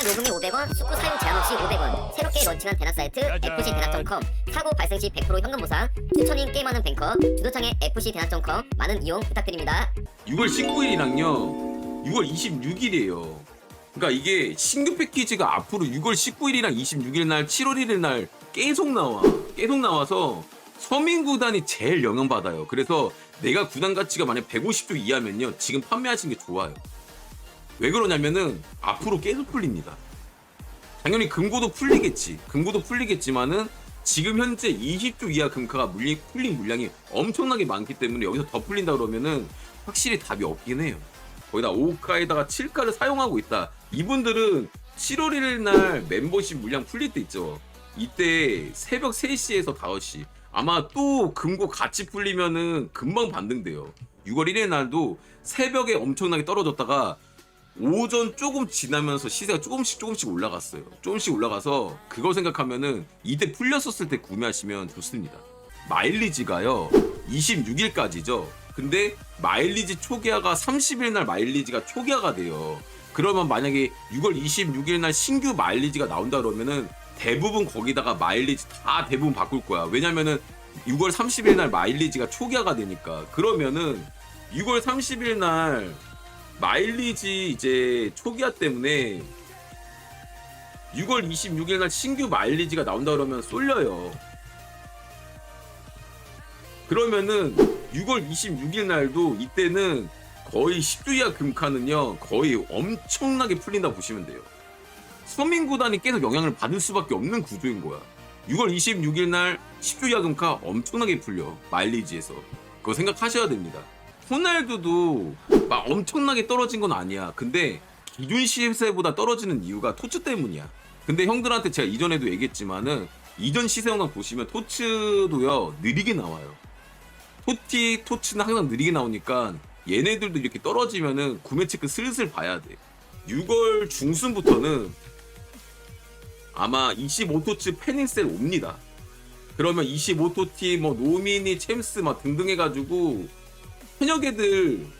한달 요금이 500원, 숙구 사용 제한 없이 500원. 새롭게 런칭한 대낙 사이트 FC 대낙.com. 사고 발생 시 100% 현금 보상. 추천인 게임하는 뱅커. 주소창에 FC 대낙.com. 많은 이용 부탁드립니다. 6월 19일이랑요 6월 26일이에요 그러니까 이게 신규 패키지가 앞으로 6월 19일이랑 26일 날 7월 1일 날 계속 나와 계속 나와서 서민 구단이 제일 영향받아요 그래서 내가 구단 가치가 만약 150조 이하면요 지금 판매하시는 게 좋아요 왜 그러냐면은 앞으로 계속 풀립니다 당연히 금고도 풀리겠지 금고도 풀리겠지만은 지금 현재 20조 이하 금카가 물리, 풀린 물량이 엄청나게 많기 때문에 여기서 더 풀린다 그러면은 확실히 답이 없긴 해요. 거기다 5카에다가 7카를 사용하고 있다. 이분들은 7월 1일 날 멤버십 물량 풀릴 때 있죠. 이때 새벽 3시에서 5시. 아마 또 금고 같이 풀리면은 금방 반등돼요. 6월 1일 날도 새벽에 엄청나게 떨어졌다가 오전 조금 지나면서 시세가 조금씩 조금씩 올라갔어요. 조금씩 올라가서 그걸 생각하면은 이때 풀렸었을 때 구매하시면 좋습니다. 마일리지가요 26일까지죠. 근데 마일리지 초기화가 30일 날 마일리지가 초기화가 돼요. 그러면 만약에 6월 26일 날 신규 마일리지가 나온다 그러면은 대부분 거기다가 마일리지 다 대부분 바꿀 거야. 왜냐면은 6월 30일 날 마일리지가 초기화가 되니까 그러면은 6월 30일 날 마일리지 이제 초기화 때문에 6월 26일 날 신규 마일리지가 나온다 그러면 쏠려요. 그러면은 6월 26일 날도 이때는 거의 10주 이하 금카는요 거의 엄청나게 풀린다 보시면 돼요. 서민 구단이 계속 영향을 받을 수밖에 없는 구조인 거야. 6월 26일 날 10주 이하 금카 엄청나게 풀려 마일리지에서 그거 생각하셔야 됩니다. 호날두도 막 엄청나게 떨어진 건 아니야. 근데 기준 시세보다 떨어지는 이유가 토츠 때문이야. 근데 형들한테 제가 이전에도 얘기했지만은 이전 시세 영상 보시면 토츠도요 느리게 나와요. 토티 토츠는 항상 느리게 나오니까 얘네들도 이렇게 떨어지면은 구매 체크 슬슬 봐야 돼. 6월 중순부터는 아마 25토츠 패닝셀 옵니다. 그러면 25토티 뭐 노미니 챔스 막 등등 해가지고 현역 애들